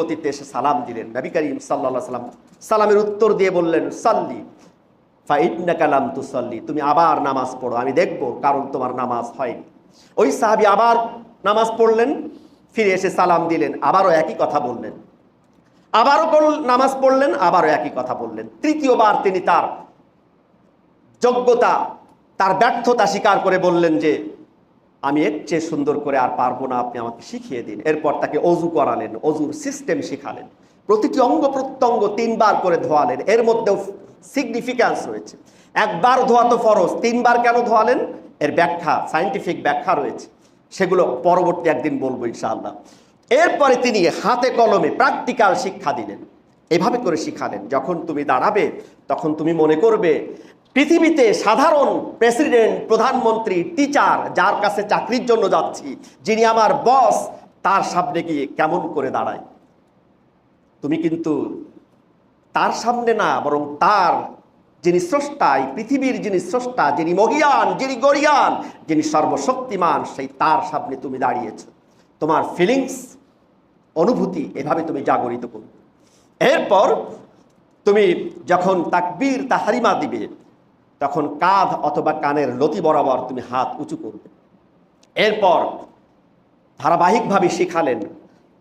গতিতে এসে সালাম দিলেন। নবী করিম সাল্লা সাল্লাম সালামের উত্তর দিয়ে বললেন, সাল্লি। ফাইটনা কালাম তুসল্লি, তুমি আবার নামাজ পড়ো, আমি দেখব কারণ তোমার নামাজ হয়নি। ওই সাহাবি আবার নামাজ পড়লেন, ফিরে এসে সালাম দিলেন, আবারও একই কথা বললেন। আবারও নামাজ পড়লেন, আবারও একই কথা বললেন। তৃতীয়বার তিনি তার যোগ্যতা, তার ব্যর্থতা স্বীকার করে বললেন যে আমি এর চেয়ে সুন্দর করে আর পারব না, আপনি আমাকে শিখিয়ে দিন। এরপর তাকে অজু করালেন, অজুর সিস্টেম শিখালেন। প্রতিটি অঙ্গ প্রত্যঙ্গ তিনবার করে ধোয়ালেন, এর মধ্যেও সিগনিফিক্যান্স রয়েছে। একবার ধোয়া তো ফরজ, তিনবার কেন ধোয়ালেন? এর ব্যাখ্যা সায়েন্টিফিক ব্যাখ্যা রয়েছে। সেগুলো পরবর্তী একদিন বলব ইনশাআল্লাহ। এরপরে তিনি হাতে কলমে প্র্যাকটিক্যাল শিক্ষা দিলেন। এভাবে করে শিখালেন। যখন তুমি দাঁড়াবে, তখন তুমি মনে করবে, পৃথিবীতে সাধারণ প্রেসিডেন্ট, প্রধানমন্ত্রী, টিচার, যার কাছে চাকরির জন্য যাচ্ছি, যিনি আমার বস, তার সামনে গিয়ে কেমন করে দাঁড়ায়? তুমি কিন্তু তার সামনে না, বরং তার যিনি স্রষ্টা, এই পৃথিবীর যিনি স্রষ্টা, যিনি মহিয়ান, যিনি গরিয়ান যিনি সর্বশক্তিমান, সেই তার সামনে তুমি দাঁড়িয়েছ। তোমার ফিলিংস অনুভূতি এভাবে তুমি জাগরিত করবে। এরপর তুমি যখন তাকবীর, তাহারিমা দিবে, তখন কাঁধ অথবা কানের লতি বরাবর তুমি হাত উঁচু করবে। এরপর ধারাবাহিকভাবে শিখালেন,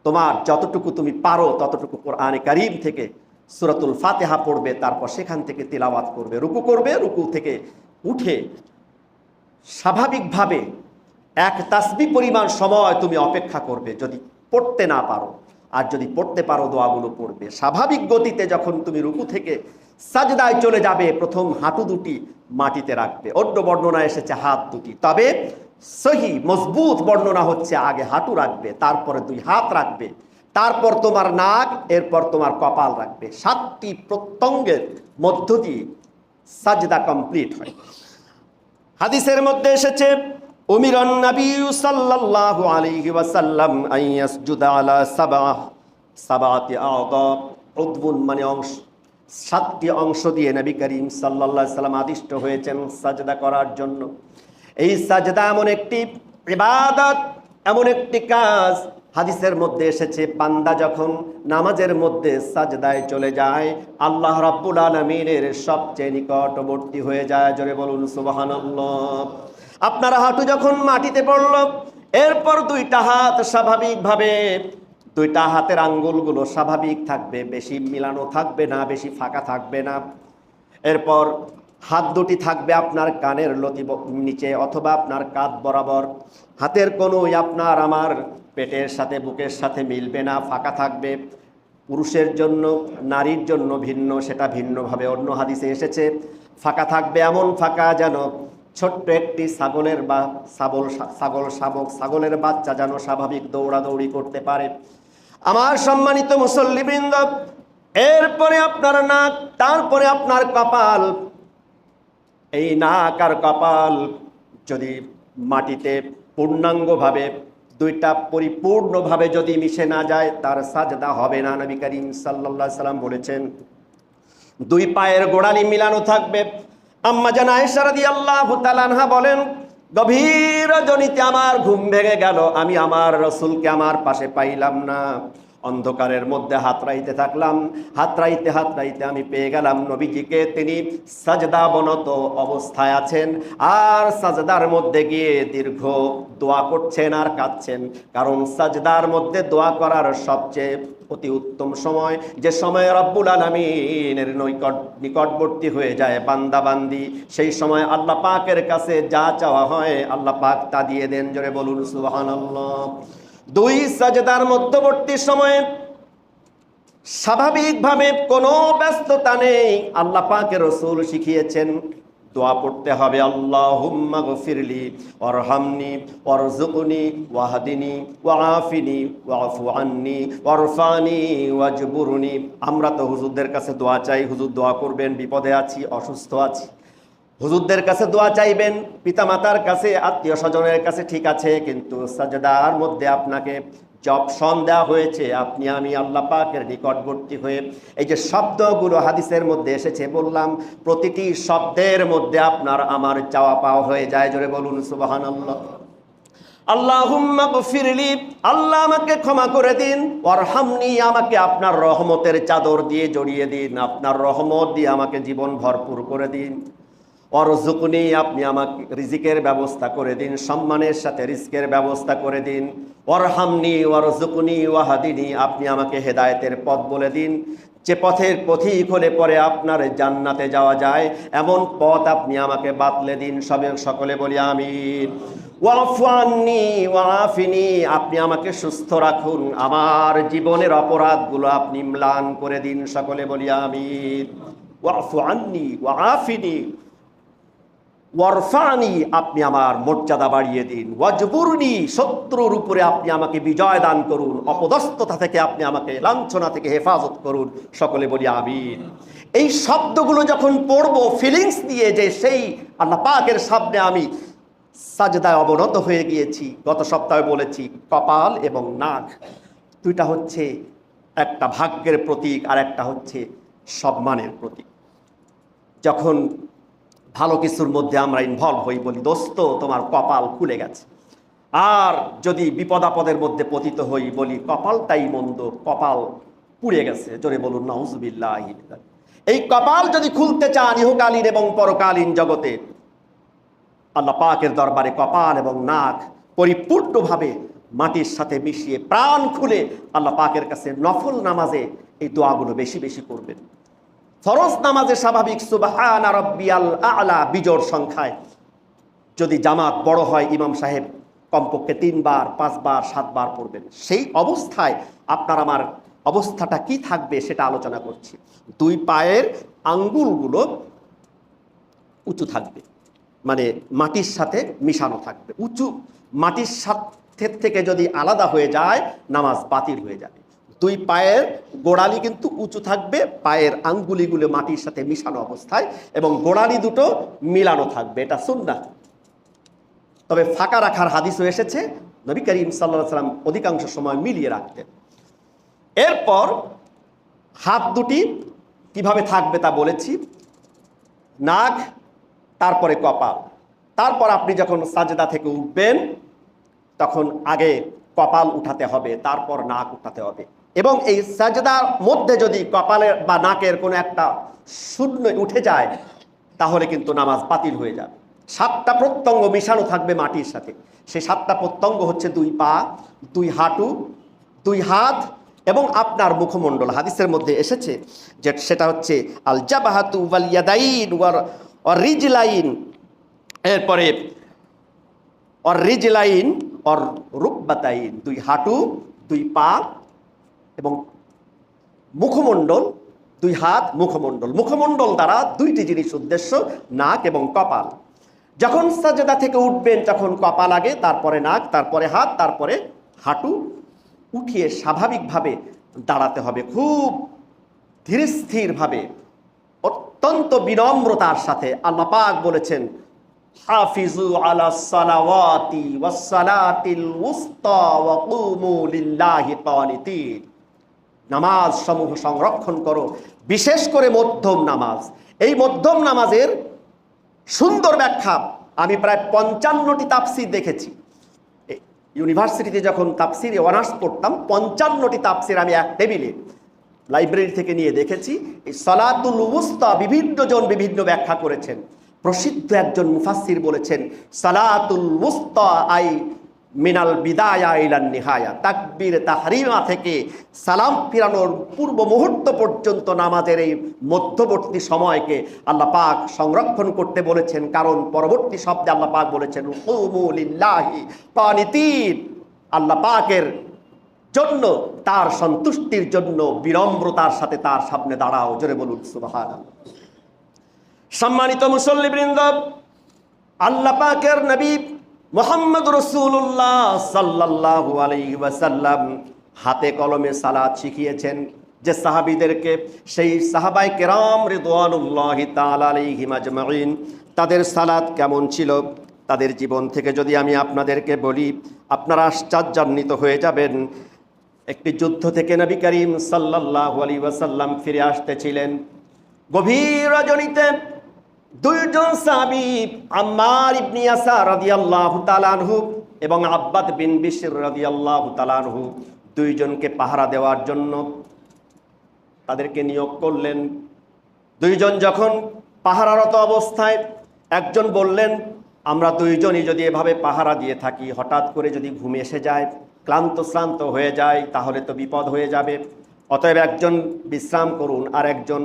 তোমার যতটুকু তুমি পারো ততটুকু কোরআনে কারিম থেকে সুরাতুল ফাতেহা পড়বে, তারপর সেখান থেকে তিলাওয়াত করবে, রুকু করবে, রুকু থেকে উঠে স্বাভাবিকভাবে এক তাসবি পরিমাণ সময় তুমি অপেক্ষা করবে, যদি পড়তে না পারো। আর যদি পড়তে পারো দোয়াগুলো পড়বে। স্বাভাবিক গতিতে যখন তুমি রুকু থেকে সাজদায় চলে যাবে, প্রথম হাঁটু দুটি মাটিতে রাখবে। অন্য বর্ণনা এসেছে হাত দুটি। তবে সহি, মজবুত বর্ণনা হচ্ছে আগে হাঁটু রাখবে, তারপরে দুই হাত রাখবে, তারপর তোমার নাক, এরপর তোমার কপাল রাখবে। সাতটি প্রত্যঙ্গের মধ্য দিয়ে সাজদা কমপ্লিট হয়। হাদিসের মধ্যে এসেছে উমিরন নবী সাল্লাল্লাহু আলাইহি ওয়াসাল্লাম আন ইয়াসজুদা আলা সাবা সাবাতি আ'দা উদবুন মানে অংশ, সাতটি অংশ দিয়ে নবী করিম সাল্লাল্লাহু সাল্লাম আদিষ্ট হয়েছেন সাজদা করার জন্য। এই সাজদা এমন একটি ইবাদত, এমন একটি কাজ, হাদিসের মধ্যে এসেছে পান্দা যখন নামাজের মধ্যে সাজদায় চলে যায়, আল্লাহ রাব্বুল আলামিনের সবচেয়ে নিকটবর্তী হয়ে যায়। জোরে বলুন, সুবহানাল্লাহ। আপনার হাঁটু যখন মাটিতে পড়ল, এরপর দুইটা হাত স্বাভাবিকভাবে, দুইটা হাতের আঙ্গুলগুলো স্বাভাবিক থাকবে, বেশি মিলানো থাকবে না, বেশি ফাঁকা থাকবে না। এরপর হাত দুটি থাকবে আপনার কানের লতি নিচে অথবা আপনার কাঁধ বরাবর। হাতের কোনোই আপনার আমার পেটের সাথে, বুকের সাথে মিলবে না, ফাঁকা থাকবে। পুরুষের জন্য, নারীর জন্য ভিন্ন, সেটা ভিন্নভাবে অন্য হাদিসে এসেছে। ফাঁকা থাকবে এমন ফাঁকা যেন ছোট্ট একটি ছাগলের বা ছাগল ছাগল শাবক, ছাগলের বাচ্চা যেন স্বাভাবিক দৌড়াদৌড়ি করতে পারে। আমার সম্মানিত মুসল্লিবৃন্দ, এরপরে আপনার নাক, তারপরে আপনার কপাল। এই নাক আর কপাল যদি মাটিতে পূর্ণাঙ্গভাবে, দুইটা পরিপূর্ণভাবে যদি মিশে না যায়, তার সাজদা হবে না। নবী করিম আলাইহি সাল্লাম বলেছেন, দুই পায়ের গোড়ালি মিলানো থাকবে আম্মা জানা রাদিয়াল্লাহু আল্লাহ আনহা বলেন, গভীর জনিতে আমার ঘুম ভেঙে গেল। আমি আমার রসুলকে আমার পাশে পাইলাম না। অন্ধকারের মধ্যে হাত রাইতে থাকলাম। হাত রাইতে হাত রাইতে আমি পেয়ে গেলাম নবীজিকে। তিনি সাজদা বনত অবস্থায় আছেন। আর সাজদার মধ্যে গিয়ে দীর্ঘ দোয়া করছেন আর কাঁদছেন। কারণ সাজদার মধ্যে দোয়া করার সবচেয়ে অতি উত্তম সময় যে সময় রব্বুল আলমিনের নৈকট নিকটবর্তী হয়ে যায় বান্দা বান্দি সেই সময় আল্লাহ পাকের কাছে যা চাওয়া হয় আল্লাহ পাক তা দিয়ে দেন। জোরে বলুন, সুবহানাল্লাহ। দুই সাজদার মধ্যবর্তী সময়ে স্বাভাবিকভাবে কোনো ব্যস্ততা নেই। আল্লাহ পাকের রসুল শিখিয়েছেন, দোয়া পড়তে হবে, আল্লাহুম্মা গফিরলি, ওয়ারহামনি ওয়ারজুকনি ওয়াহদিনি, ওয়াআফিনি ওয়াফু আন্নি, ওয়ারফানি, ওয়াজবুরনি। আমরা তো হুজুরদের কাছে দোয়া চাই, হুজুর দোয়া করবেন, বিপদে আছি, অসুস্থ আছি। হুজুরদের কাছে দোয়া চাইবেন, পিতামাতার কাছে আত্মীয় স্বজনের কাছে ঠিক আছে, কিন্তু সাজদার মধ্যে আপনাকে যে অপশন দেওয়া হয়েছে। আপনি, আমি আল্লাহ পাকের নিকটবর্তী হয়ে এই যে শব্দগুলো হাদিসের মধ্যে এসেছে, বললাম, প্রতিটি শব্দের মধ্যে আপনার আমার চাওয়া পাওয়া হয়ে যায়। জোরে বলুন সুবাহান আল্লাহ আল্লাহ আমাকে ক্ষমা করে দিন, ওয়ারহামনি আমাকে আপনার রহমতের চাদর দিয়ে জড়িয়ে দিন, আপনার রহমত দিয়ে আমাকে জীবন ভরপুর করে দিন। অরজুকুনি, আপনি আমাকে রিজিকের ব্যবস্থা করে দিন, সম্মানের সাথে রিস্কের ব্যবস্থা করে দিন। ওয়ারহামনি অরজুকুনি, ওয়াহাদিনী, আপনি আমাকে হেদায়েতের পথ বলে দিন। যে পথের পথিক হলে পরে আপনার জান্নাতে যাওয়া যায়, এমন পথ আপনি আমাকে বাতলে দিন, সবে সকলে বলি আমিন। ওয়াফান্নি ওয়াফিনি, আপনি আমাকে সুস্থ রাখুন, আমার জীবনের অপরাধগুলো আপনি ম্লান করে দিন, সকলে বলি আমিন। ওয়াফু আন্নি, ওয়াফিনি ওয়ারফানি, আপনি আমার মর্যাদা বাড়িয়ে দিন। ওয়াজবুরনি, শত্রুর উপরে আপনি আমাকে বিজয় দান করুন। অপদস্থতা থেকে আপনি আমাকে লাঞ্ছনা থেকে হেফাজত করুন। সকলে বলি আমিন। এই শব্দগুলো যখন পড়ব ফিলিংস দিয়ে যে সেই আল্লাহ পাকের সামনে আমি সাজদায় অবনত হয়ে গিয়েছি। গত সপ্তাহে বলেছি, কপাল এবং নাক দুইটা হচ্ছে একটা ভাগ্যের প্রতীক আর একটা হচ্ছে সম্মানের প্রতীক। যখন ভালো কিছুর মধ্যে আমরা ইনভলভ হই বলি, দোস্ত, তোমার কপাল খুলে গেছে। আর যদি বিপদাপদের মধ্যে পতিত হই বলি, কপালটাই মন্দ, কপাল পুড়ে গেছে। জোরে বলুন, নাউজুবিল্লাহ এই কপাল যদি খুলতে চান ইহকালীন এবং পরকালীন জগতে, আল্লাহ পাকের দরবারে কপাল এবং নাক পরিপূর্ণভাবে মাটির সাথে মিশিয়ে প্রাণ খুলে আল্লাহ পাকের কাছে নফল নামাজে এই দোয়াগুলো বেশি বেশি করবেন। ফরজ নামাজে স্বাভাবিক সুবাহান রব্বিয়াল আলা বিজোড় সংখ্যায়। যদি জামাত বড় হয়, ইমাম সাহেব কমপক্ষে তিনবার, পাঁচবার, সাতবার পড়বেন। সেই অবস্থায় আপনার আমার অবস্থাটা কি থাকবে সেটা আলোচনা করছি। দুই পায়ের আঙ্গুলগুলো উঁচু থাকবে মানে মাটির সাথে মিশানো থাকবে। উঁচু মাটির সাথে থেকে যদি আলাদা হয়ে যায়, নামাজ বাতিল হয়ে যাবে। দুই পায়ের গোড়ালি কিন্তু উঁচু থাকবে, পায়ের আঙ্গুলিগুলো মাটির সাথে মিশানো অবস্থায় এবং গোড়ালি দুটো মিলানো থাকবে, এটা সুন্না তবে ফাঁকা রাখার হাদিসও এসেছে, নবী করিম সাল্লা সাল্লাম অধিকাংশ সময় মিলিয়ে রাখতেন। এরপর হাত দুটি কীভাবে থাকবে তা বলেছি। নাক, তারপরে কপাল। তারপর আপনি যখন সাজেদা থেকে উঠবেন, তখন আগে কপাল উঠাতে হবে, তারপর নাক উঠাতে হবে। এবং এই সাজদার মধ্যে যদি কপালের বা নাকের কোনো একটা শূন্য উঠে যায়, তাহলে কিন্তু নামাজ বাতিল হয়ে যাবে। সাতটা প্রত্যঙ্গ মিশানো থাকবে মাটির সাথে। সেই সাতটা প্রত্যঙ্গ হচ্ছে দুই পা, দুই হাঁটু, দুই হাত এবং আপনার মুখমণ্ডল। হাদিসের মধ্যে এসেছে যে সেটা হচ্ছে আল জাবাহাতু ওয়াল ইয়াদাইন ওয়ার ওয়ার রিজলাইন এরপরে অর রিজলাইন অর রুকবাতাইন দুই হাঁটু, দুই পা এবং মুখমণ্ডল, দুই হাত মুখমণ্ডল। মুখমণ্ডল দ্বারা দুইটি জিনিস উদ্দেশ্য, নাক এবং কপাল। যখন সাজেদা থেকে উঠবেন, তখন কপাল আগে, তারপরে নাক, তারপরে হাত, তারপরে হাঁটু। উঠিয়ে স্বাভাবিকভাবে দাঁড়াতে হবে, খুব ধীর স্থিরভাবে। অত্যন্ত বিনম্রতার সাথে আল্লাহ পাক বলেছেন, হাফিজু আলা সালাওয়াতি উস্তা ওয়া কুমু লিল্লাহি নামাজ সমূহ সংরক্ষণ করো, বিশেষ করে মধ্যম নামাজ। এই মধ্যম নামাজের সুন্দর ব্যাখ্যা আমি প্রায় পঞ্চান্নটি তাফসির দেখেছি। ইউনিভার্সিটিতে যখন তাফসির অনার্স পড়তাম, পঞ্চান্নটি তাফসির আমি এক টেবিলে লাইব্রেরি থেকে নিয়ে দেখেছি। এই সলাতুল উস্তা বিভিন্ন জন বিভিন্ন ব্যাখ্যা করেছেন। প্রসিদ্ধ একজন মুফাসির বলেছেন, সালাতুল উস্তা আই মিনাল বিদায়া ইলান নিহায়া। তাকবীর তাহরিমা থেকে সালাম ফিরানোর পূর্ব মুহূর্ত পর্যন্ত নামাজের এই মধ্যবর্তী সময়কে আল্লাহ পাক সংরক্ষণ করতে বলেছেন। কারণ পরবর্তী শব্দে আল্লাহ পাক বলেছেন আল্লাহ পাকের জন্য, তার সন্তুষ্টির জন্য বিনম্রতার সাথে তার সামনে দাঁড়াও। জোরে বলুন সুবাহান সম্মানিত মুসল্লিবৃন্দ, আল্লাহ পাকের নবী মোহাম্মদ রসুল্লাহ সাল্লাল্লাহু আলাইহি ওয়াসাল্লাম হাতে কলমে সালাদ শিখিয়েছেন যে সাহাবীদেরকে, সেই সাহাবাই কেরাম আলাইহিম আজমাইন তাদের সালাদ কেমন ছিল? তাদের জীবন থেকে যদি আমি আপনাদেরকে বলি, আপনারা আশ্চর্যান্বিত হয়ে যাবেন। একটি যুদ্ধ থেকে নবী করিম সাল্লাল্লাহু আলাইহি ওয়াসাল্লাম ফিরে আসতেছিলেন গভীর রজনীতে দুইজন সাহাবী, আম্মার ইবনে ইয়াসার রাদিয়াল্লাহু তাআলা আনহু এবং আব্বাদ বিন বিশির রাদিয়াল্লাহু তালানহু দুইজনকে পাহারা দেওয়ার জন্য তাদেরকে নিয়োগ করলেন। দুইজন যখন পাহারারত অবস্থায় একজন বললেন, আমরা দুইজনই যদি এভাবে পাহারা দিয়ে থাকি, হঠাৎ করে যদি ঘুম এসে যায়, ক্লান্ত শ্রান্ত হয়ে যায়, তাহলে তো বিপদ হয়ে যাবে। অতএব একজন বিশ্রাম করুন আর একজন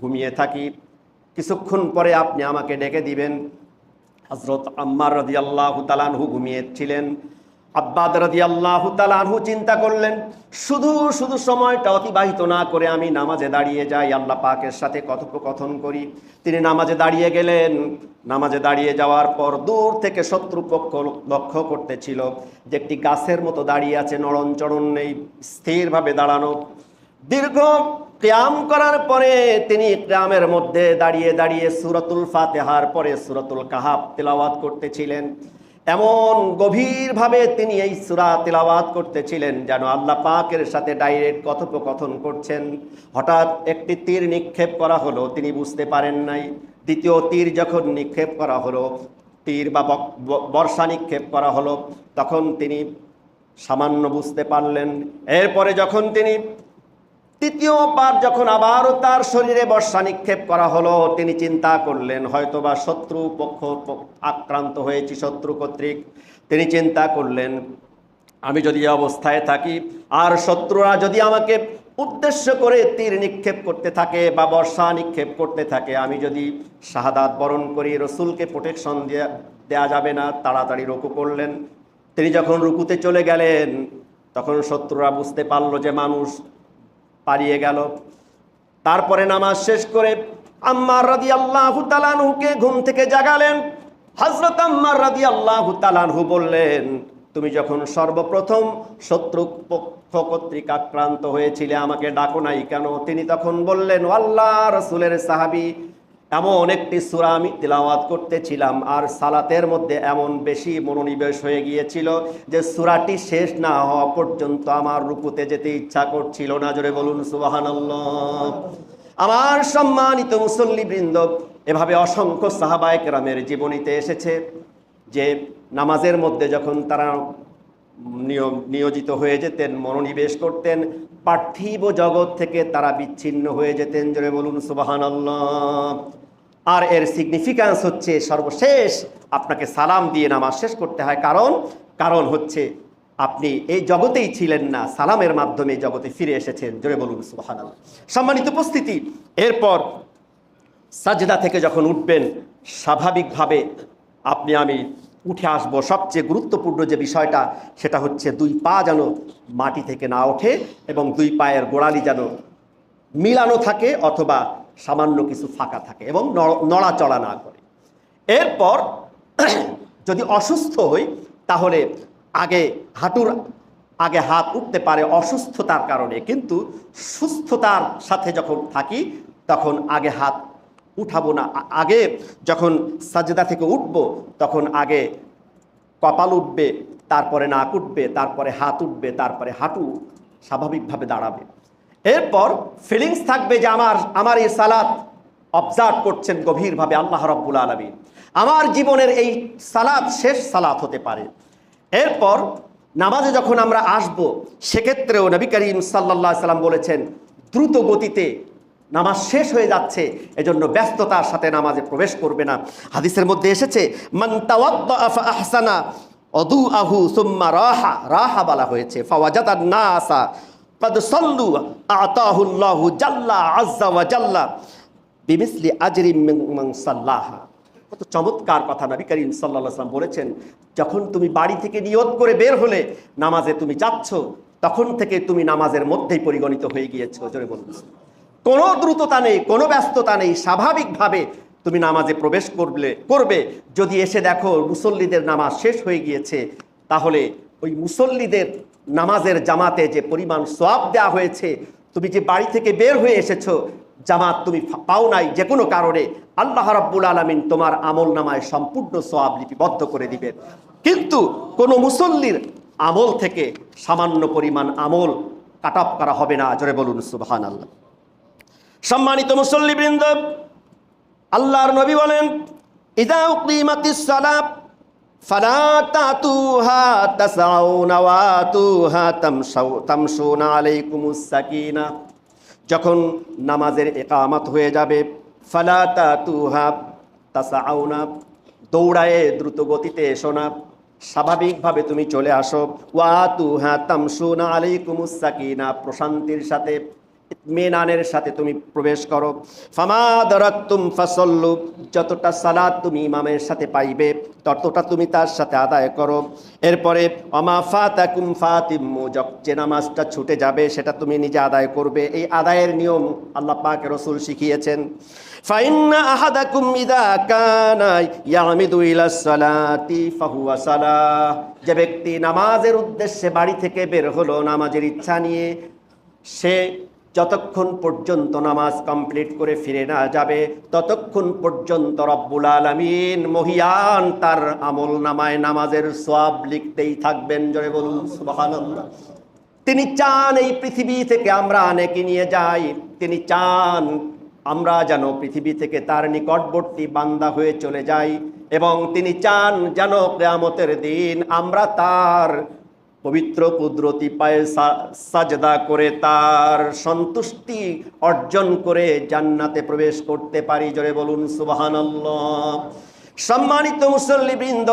ঘুমিয়ে থাকি। কিছুক্ষণ পরে আপনি আমাকে ডেকে দিবেন। হজরত আম্মার রদি আল্লাহ তালানহু ঘুমিয়েছিলেন। আব্বাদ রদি আল্লাহ তালানহু চিন্তা করলেন, শুধু শুধু সময়টা অতিবাহিত না করে আমি নামাজে দাঁড়িয়ে যাই, আল্লাহ পাকের সাথে কথোপকথন করি। তিনি নামাজে দাঁড়িয়ে গেলেন। নামাজে দাঁড়িয়ে যাওয়ার পর দূর থেকে শত্রুপক্ষ লক্ষ্য করতেছিল যে একটি গাছের মতো দাঁড়িয়ে আছে নড়ন চড়ন নেই, স্থিরভাবে দাঁড়ানো। দীর্ঘ ক্যাম করার পরে তিনি ক্যামের মধ্যে দাঁড়িয়ে দাঁড়িয়ে সুরতুল ফাতেহার পরে সুরতুল কাহাব তেলাওয়াত করতেছিলেন। এমন গভীরভাবে তিনি এই সুরা তেলাওয়াত করতেছিলেন যেন আল্লাহ পাকের সাথে ডাইরেক্ট কথোপকথন করছেন। হঠাৎ একটি তীর নিক্ষেপ করা হলো, তিনি বুঝতে পারেন নাই। দ্বিতীয় তীর যখন নিক্ষেপ করা হলো, তীর বা, বর্ষা নিক্ষেপ করা হলো, তখন তিনি সামান্য বুঝতে পারলেন। এরপরে যখন তিনি তৃতীয়বার যখন আবারও তার শরীরে বর্ষা নিক্ষেপ করা হলো, তিনি চিন্তা করলেন, হয়তোবা শত্রু পক্ষ আক্রান্ত হয়েছি শত্রু কর্তৃক। তিনি চিন্তা করলেন, আমি যদি অবস্থায় থাকি, আর শত্রুরা যদি আমাকে উদ্দেশ্য করে তীর নিক্ষেপ করতে থাকে বা বর্ষা নিক্ষেপ করতে থাকে, আমি যদি শাহাদাত বরণ করি, রসুলকে প্রোটেকশন দেয়া দেওয়া যাবে না। তাড়াতাড়ি রুকু করলেন। তিনি যখন রুকুতে চলে গেলেন, তখন শত্রুরা বুঝতে পারল যে মানুষ পালিয়ে গেল। তারপরে নামাজ শেষ করে আম্মার রাদি আল্লাহ তালানহুকে ঘুম থেকে জাগালেন। হজরত আম্মার রাদি আল্লাহ তালানহু বললেন, তুমি যখন সর্বপ্রথম শত্রু পক্ষ কর্তৃক আক্রান্ত হয়েছিলে, আমাকে ডাকো নাই কেন? তিনি তখন বললেন, আল্লাহ, রসুলের সাহাবি এমন একটি সুরা আমি তিলাওয়াত করতেছিলাম, আর সালাতের মধ্যে এমন বেশি মনোনিবেশ হয়ে গিয়েছিল যে সুরাটি শেষ না হওয়া পর্যন্ত আমার রুকুতে যেতে ইচ্ছা করছিল না। জোরে বলুন, সুবহানাল্লাহ। আমার সম্মানিত মুসল্লিবৃন্দ, এভাবে অসংখ্য সাহাবায়ক রামের জীবনীতে এসেছে যে নামাজের মধ্যে যখন তারা নিয়োজিত হয়ে যেতেন, মনোনিবেশ করতেন। পার্থিব জগৎ থেকে তারা বিচ্ছিন্ন হয়ে যেতেন, জোরে বলুন সুবাহান আর এর সিগনিফিক্যান্স হচ্ছে সর্বশেষ, আপনাকে সালাম দিয়ে নামাজ শেষ করতে হয়। কারণ কারণ হচ্ছে আপনি এই জগতেই ছিলেন না, সালামের মাধ্যমে জগতে ফিরে এসেছেন, জোরে বলুন সুবাহান সম্মানিত উপস্থিতি, এরপর সাজদা থেকে যখন উঠবেন, স্বাভাবিকভাবে আপনি আমি উঠে আসব। সবচেয়ে গুরুত্বপূর্ণ যে বিষয়টা, সেটা হচ্ছে দুই পা যেন মাটি থেকে না ওঠে এবং দুই পায়ের গোড়ালি যেন মিলানো থাকে অথবা সামান্য কিছু ফাঁকা থাকে এবং নড়- নড়াচড়া না করে। এরপর যদি অসুস্থ হই, তাহলে আগে হাঁটুর, আগে হাত উঠতে পারে অসুস্থতার কারণে। কিন্তু সুস্থতার সাথে যখন থাকি, তখন আগে হাত উঠাবো না। আগে যখন সাজদা থেকে উঠব, তখন আগে কপাল উঠবে, তারপরে নাক উঠবে, তারপরে হাত উঠবে, তারপরে হাঁটু স্বাভাবিকভাবে দাঁড়াবে। এরপর ফিলিংস থাকবে যে আমার আমার এই সালাত অবজার্ভ করছেন গভীরভাবে আল্লাহ রব্বুল আলমী আমার জীবনের এই সালাত শেষ সালাত হতে পারে। এরপর নামাজে যখন আমরা আসব, সেক্ষেত্রেও নবী করিম সাল্লাহ সাল্লাম বলেছেন, দ্রুত গতিতে নামাজ শেষ হয়ে যাচ্ছে, এজন্য ব্যস্ততার সাথে নামাজে প্রবেশ করবে না। হাদিসের মধ্যে এসেছে আহসানা অদু রাহা বলা হয়েছে না আসা জাল্লা কত চমৎকার কথা নবী করিম বলেছেন, যখন তুমি বাড়ি থেকে নিয়ত করে বের হলে নামাজে তুমি যাচ্ছ, তখন থেকে তুমি নামাজের মধ্যেই পরিগণিত হয়ে গিয়েছ জোরে বলছো কোনো দ্রুততা নেই, কোনো ব্যস্ততা নেই। স্বাভাবিকভাবে তুমি নামাজে প্রবেশ করলে, করবে। যদি এসে দেখো মুসল্লিদের নামাজ শেষ হয়ে গিয়েছে, তাহলে ওই মুসল্লিদের নামাজের জামাতে যে পরিমাণ সোয়াব দেওয়া হয়েছে, তুমি যে বাড়ি থেকে বের হয়ে এসেছ, জামাত তুমি পাও নাই যে কোনো কারণে, আল্লাহ রাব্বুল আলমিন তোমার আমল নামায় সম্পূর্ণ সোয়াব লিপিবদ্ধ করে দিবেন। কিন্তু কোনো মুসল্লির আমল থেকে সামান্য পরিমাণ আমল কাট করা হবে না। জোরে বলুন সুবহান আল্লাহ সম্মানিত মুসল্লিবৃন্দ, আল্লাহর নবী বলেন, ইদা যখন নামাজের একামত হয়ে যাবে, ফালা দৌড়ায়ে দ্রুত গতিতে এসো না। স্বাভাবিকভাবে তুমি চলে আসো। ওয়া তুহা তামশুনা আলাইকুমুস সাকিনা, প্রশান্তির সাথে মেনানের সাথে তুমি প্রবেশ করো। ফামা দারাত্তুম ফাসল্লু, যতটা সালাদ তুমি ইমামের সাথে পাইবে, ততটা তুমি তার সাথে আদায় করো। এরপরে অমা ফাতাকুম ফাতিম্মু যে নামাজটা ছুটে যাবে, সেটা তুমি নিজে আদায় করবে। এই আদায়ের নিয়ম আল্লাহ পাক রসুল শিখিয়েছেন। ফাইন্না আহাদাকুম ইদা কানা ইয়ামিদু ইলা সালাতি, ফাহুয়া সালাহ। যে ব্যক্তি নামাজের উদ্দেশ্যে বাড়ি থেকে বের হলো, নামাজের ইচ্ছা নিয়ে, সে যতক্ষণ পর্যন্ত নামাজ কমপ্লিট করে ফিরে না যাবে, ততক্ষণ পর্যন্ত রব্বুল আলমিন মহিয়ান তার আমল নামায় নামাজের সওয়াব লিখতেই থাকবেন। জয় বলুন তিনি চান এই পৃথিবী থেকে আমরা অনেকে নিয়ে যাই। তিনি চান আমরা যেন পৃথিবী থেকে তার নিকটবর্তী বান্দা হয়ে চলে যাই। এবং তিনি চান যেন কেয়ামতের দিন আমরা তার পবিত্র কুদরতি পায়ে সাজদা করে তার সন্তুষ্টি অর্জন করে জান্নাতে প্রবেশ করতে পারি। জোরে বলুন, সুবহানাল্লাহ। সম্মানিত মুসল্লিবৃন্দ,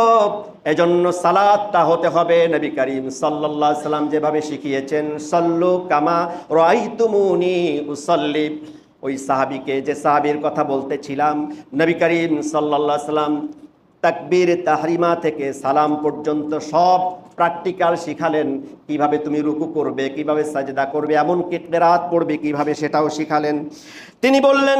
এজন্য সালাদটা হতে হবে। নবী করিম আলাইহি সাল্লাম যেভাবে শিখিয়েছেন, সল্লু কামা রাইতুমুনি উসাল্লি। ওই সাহাবীকে যে সাহাবীর কথা বলতেছিলাম, নবী করিম আলাইহি সাল্লাম তাকবীর তাহরিমা থেকে সালাম পর্যন্ত সব প্র্যাকটিক্যাল শিখালেন। কীভাবে তুমি রুকু করবে, কীভাবে সাজেদা করবে এমন কেটলে রাত পড়বে, কীভাবে সেটাও শিখালেন। তিনি বললেন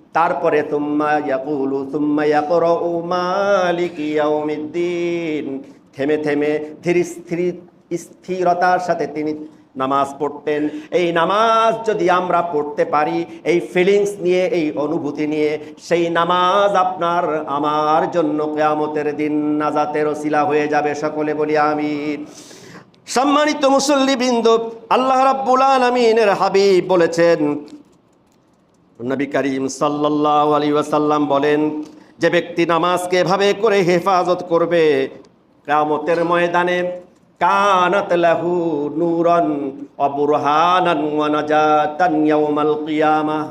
তারপরে সুম্মা ইয়াকুলু, সুম্মা ইয়াকরাউ মালিকি ইয়াউমিদ্দিন। থেমে থেমে ধীর স্থির স্থিরতার সাথে তিনি নামাজ পড়তেন। এই নামাজ যদি আমরা পড়তে পারি, এই ফিলিংস নিয়ে, এই অনুভূতি নিয়ে, সেই নামাজ আপনার, আমার জন্য কেয়ামতের দিন নাজাতের ওসিলা হয়ে যাবে। সকলে বলি আমি সম্মানিত মুসল্লিবৃন্দ, আল্লাহ রাব্বুল আলামিনের হাবিব বলেছেন নবী করিম সাল্লাল্লাহু আলাইহি ওয়াসাল্লাম বলেন, যে ব্যক্তি নামাজকে এভাবে করে হেফাজত করবে কামতের ময়দানে কানাত লাহু নূরান ওয়া বুরহানান ওয়া ইয়াউমাল কিয়ামাহ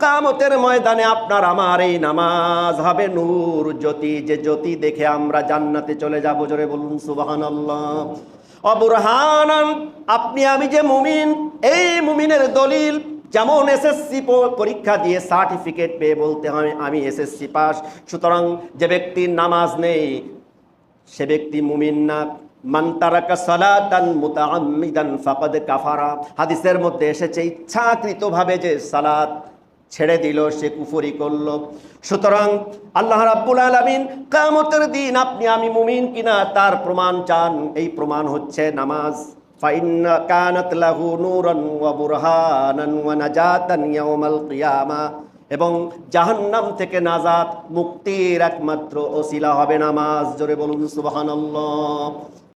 কামতের ময়দানে আপনার, আমার এই নামাজ হবে নূর জ্যোতি, যে জ্যোতি দেখে আমরা জান্নাতে চলে যাব। জোরে বলুন, সুবহানাল্লাহ। অবুরহানান আপনি, আমি যে মুমিন, এই মুমিনের দলিল যেমন এসএসসি পরীক্ষা দিয়ে সার্টিফিকেট পেয়ে বলতে হয়, আমি এসএসসি পাস। সুতরাং যে ব্যক্তির নামাজ নেই, সে ব্যক্তি মুমিন না। কাফারা। হাদিসের মধ্যে এসেছে, ইচ্ছাকৃতভাবে যে সালাত ছেড়ে দিল, সে কুফরি করল। সুতরাং আল্লাহ রাব্বুল আলামিন, কিয়ামতের দিন আপনি, আমি মুমিন কিনা, তার প্রমাণ চান। এই প্রমাণ হচ্ছে নামাজ। ফাইন্না كانت له نورا وبرهانا বুরহানান يوم القيامة এবং জাহান্নাম থেকে নাজাত মুক্তির একমাত্র ওসিলা হবে নামাজ। জোরে বলুন, সুবহানাল্লাহ।